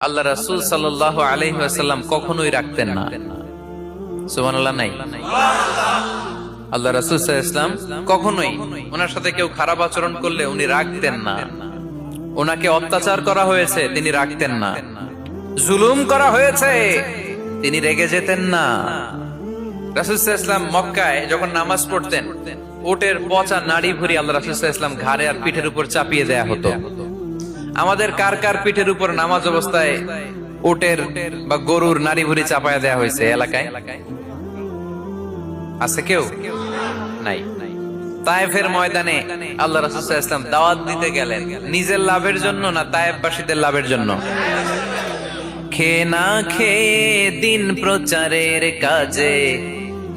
আল্লাহ রাসূল আলাইহি ওয়াসাল্লাম কখনোই রাখতেন না। সুবহানাল্লাহ, নাই? আল্লাহ রাসূল ওয়াসাল্লাম কখনোই ওনার সাথে কেউ খারাপ আচরণ করলে উনি রাখতেন না। ওনাকে অত্যাচার করা হয়েছে, তিনি রাখতেন না। জুলুম করা হয়েছে, তিনি রেগে যেতেন না। রাসূল মক্কায় যখন নামাজ পড়তেন ওটের পচা নাড়ি ভুরি আল্লাহ রাসূল ওয়াসাল্লাম ঘাড়ে আর পিঠের উপর চাপিয়ে দেয়া হতো। আমাদের কার কার পিঠের উপর নামাজ অবস্থায় উটের বা গরুর নারী ভুরি চাপায়া দেয়া হয়েছে এলাকায়? আছে কেউ? নাই। তায়েফের ময়দানে আল্লাহ রাসূল ওয়াসাল্লাম দাওয়াত দিতে গেলেন। নিজের লাভের জন্য না তায়েফবাসীদের লাভের জন্য? খেয়ে না খেয়ে দিন প্রচারের কাজে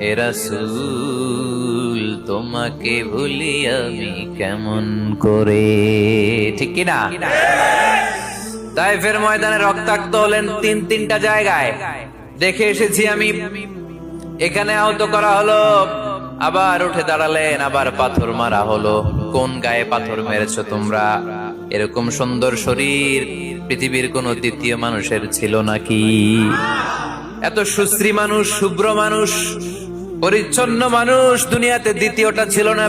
এরাসুল তোমাকে ভুলি আমি কেমন করে? ঠিক কিনা? তাইফের ময়দানে রক্তাক্ত হলেন তিন তিনটা জায়গায়। দেখে এসেছি আমি, এখানে আহত করা হলো, আবার উঠে দাঁড়ালেন, আবার পাথর মারা হলো। কোন গায়ে পাথর মেরেছ তোমরা? এরকম সুন্দর শরীর পৃথিবীর কোন দ্বিতীয় মানুষের ছিল নাকি? এত সুশ্রী মানুষ, শুভ্র মানুষ পরিচ্ছন্ন মানুষ দুনিয়াতে দ্বিতীয়টা ছিল না।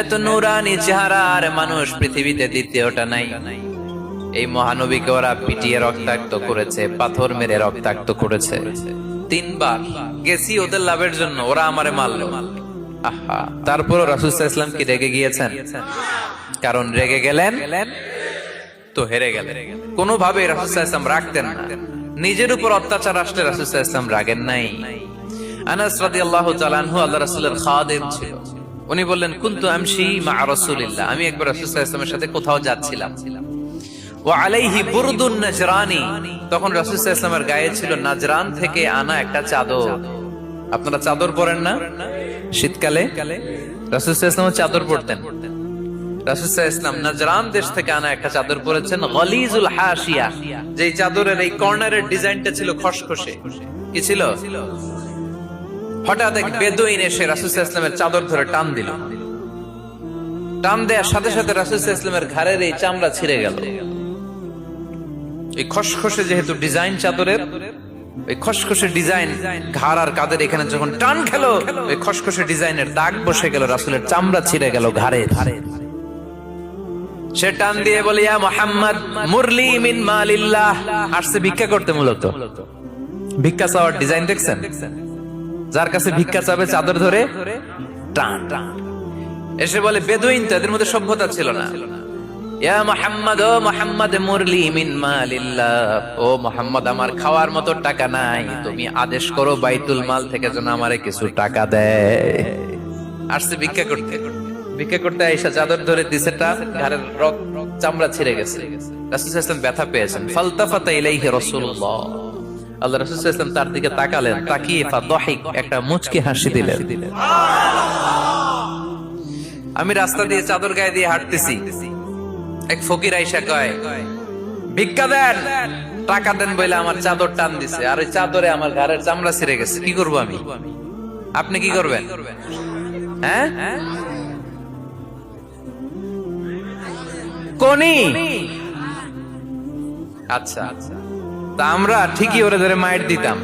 এত নুরানি চেহারার মানুষ পৃথিবীতে দ্বিতীয়টা নাই। এই মহানবীকে ওরা পিটিয়ে রক্তাক্ত করেছে, পাথর মেরে রক্তাক্ত করেছে। তিনবার গেছি ওদের লাভের জন্য, ওরা আমারে মারলো। আহা তারপর রাসুল ইসলাম কি রেগে গিয়েছেন? কারণ রেগে গেলেন তো হেরে গেলেন। কোনোভাবে রাসুল ইসলাম রাখতেন না। নিজের উপর অত্যাচার আসলে রাসুল ইসলাম রাগেন নাই। আনাস রাদিয়াল্লাহু তাআলা আনহু আল্লাহ রাসূলের খাদেম ছিল। উনি বললেন, কুনতু আমশি মা রাসূলিল্লাহ? আমি একবার রাসূল সাল্লাল্লাহু আলাইহি সাথে কোথাও যাচ্ছিলাম। ও আলাইহি বুরদুন নাজরানি। তখন রাসূল সাল্লাল্লাহু গায়ে ছিল নাজরান থেকে আনা একটা চাদর। আপনারা চাদর পরেন না? শীতকালে? রাসূল সাল্লাল্লাহু চাদর পরতেন। সাল্লাল্লাহু নাজরান দেশ থেকে আনা একটা চাদর পরেছেন, গলিজুল হাশিয়া। যেই চাদরের এই কর্নারের ডিজাইনটা ছিল খসখসে। কি ছিল? হঠাৎ এক বেদুইন এসে রাসুল চাদর ধরে টান দিল। টান দেওয়ার সাথে সাথে রাসুল ইসলামের ঘাড়ের এই চামড়া ছিঁড়ে গেল। এই খসখসে যেহেতু ডিজাইন চাদরের ওই খসখসে ডিজাইন ঘাড় আর কাদের এখানে যখন টান খেলো ওই খসখসে ডিজাইনের দাগ বসে গেল, রাসুলের চামড়া ছিঁড়ে গেল ঘাড়ে সে টান দিয়ে বলে, ইয়া মোহাম্মদ, মুরলি মিন মালিল্লাহ। আসছে ভিক্ষা করতে মূলত। ভিক্ষা চাওয়ার ডিজাইন দেখছেন? যার কাছে ভিক্ষা চাবে চাদর ধরে টান। টান। এসে বলে বেদুইন তো এদের মধ্যে সভ্যতা ছিল না। ইয়া মোহাম্মদ ও মোহাম্মদ মুরলি মিন মালিল্লাহ। ও মোহাম্মদ আমার খাওয়ার মতো টাকা নাই। তুমি আদেশ করো বাইতুল মাল থেকে যেন আমারে কিছু টাকা দেয়। আসছে ভিক্ষা করতে। ভিক্ষা করতে আইসা চাদর ধরে দিছে টান ঘাড়ের রক চামড়া ছিঁড়ে গেছে। রাসূল সাল্লাল্লাহু ব্যথা পেয়েছেন। ফালতাফাতা ইলাইহি রাসূলুল্লাহ। আল্লাহ রাসূল আলাইহি তার দিকে তাকালেন, তাকিয়ে ফাদহিক একটা মুচকি হাসি দিলেন। আমি রাস্তা দিয়ে চাদর গায়ে দিয়ে হাঁটতেছি। এক ফকির আইসা কয়, ভিক্ষা দেন, টাকা দেন বলে আমার চাদর টান দিছে, আর ওই চাদরে আমার ঘরের চামড়া ছিঁড়ে গেছে। কি করব আমি? আপনি কি করবেন? হ্যাঁ? কোনি? আচ্ছা আচ্ছা। তা আমরা ঠিকই ওরে ধরে মায়ের দিতাম,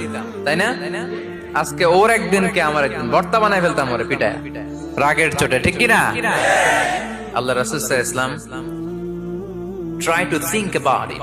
তাই না? আজকে ওর একদিন কে আমার একদিন বর্তা বানায় ফেলতাম ওরে পিটায়, রাগের চোটে, ঠিক কিনা? আল্লাহ রাসুল Islam try to think about it